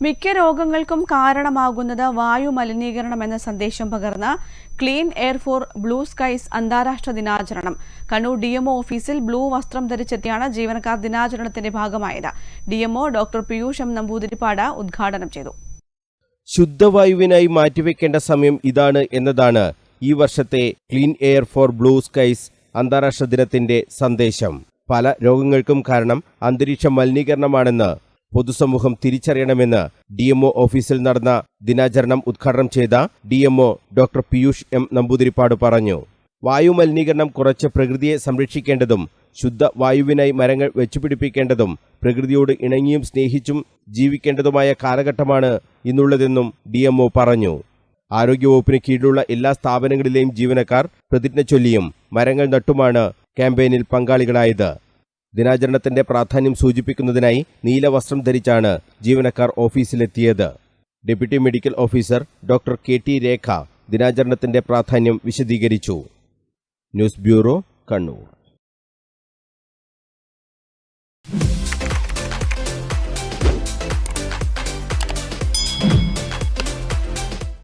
മിക്ക രോഗങ്ങൾക്കും കാരണമാകുന്നത് വായു മലിനീകരണം എന്ന സന്ദേശം പകർന്ന clean air for blue skies അന്താരാഷ്ട്ര ദിനാചരണം. കണ്ണൂർ ഡിഎംഒ ഓഫീസിൽ ബ്ലൂ വസ്ത്രം ധരിച്ചെത്തിയാണ് ജീവനക്കാർ ദിനാചരണത്തിന്റെ ഭാഗമായത്. DMO doctor Piyush M Namboothiripad ഉദ്ഘാടനം ചെയ്തു. ശുദ്ധവായുവിനായി മാറ്റിവെക്കേണ്ട സമയം ഇതാണ് എന്നതാണ് ഈ വർഷത്തെ clean air for blue skies അന്താരാഷ്ട്ര ദിനത്തിന്റെ സന്ദേശം. പല രോഗങ്ങൾക്കും കാരണം അന്തരീക്ഷ മലിനീകരണമാണെന്ന് പൊതുസമൂഹം തിരിച്ചറിയണമെന്ന് ഡി ഡിഎംഒ ഓഫീസിൽ നടന്ന ദിനാചരണം ഉദ്ഘാടനം ചെയ്ത D DMO doctor Piyush M Namboothiripad പറഞ്ഞു. വായു മലിനീകരണം കുറച്ച് പ്രകൃതിയെ സംരക്ഷിക്കേണ്ടതും ശുദ്ധ വായുവിനായി മരങ്ങൾ വെച്ചുപിടിപ്പിക്കേണ്ടതും പ്രകൃതിയോട് ഇണങ്ങിയും സ്നേഹിച്ചും ജീവിക്കേണ്ടതുമായ കാലഘട്ടമാണ് ഇന്നുള്ളതെന്നും ഡി ഡിഎംഒ പറഞ്ഞു. ആരോഗ്യവകുപ്പിന് കീഴിലുള്ള എല്ലാ സ്ഥാപനങ്ങളിലെയും ജീവനക്കാർ പ്രതിജ്ഞ ചൊല്ലിയും മരങ്ങൾ നട്ടുമാണ് ക്യാമ്പയിനിൽ പങ്കാളികളായത്. ദിനാചരണത്തിന്റെ പ്രാധാന്യം സൂചിപ്പിക്കുന്നതിനായി നീലവസ്ത്രം ധരിച്ചാണ് ജീവനക്കാർ ഓഫീസിലെത്തിയത്. Deputy medical officer doctor K. T. Rekha ദിനാചരണത്തിന്റെ പ്രാധാന്യം വിശദീകരിച്ചു. News bureau Kannur.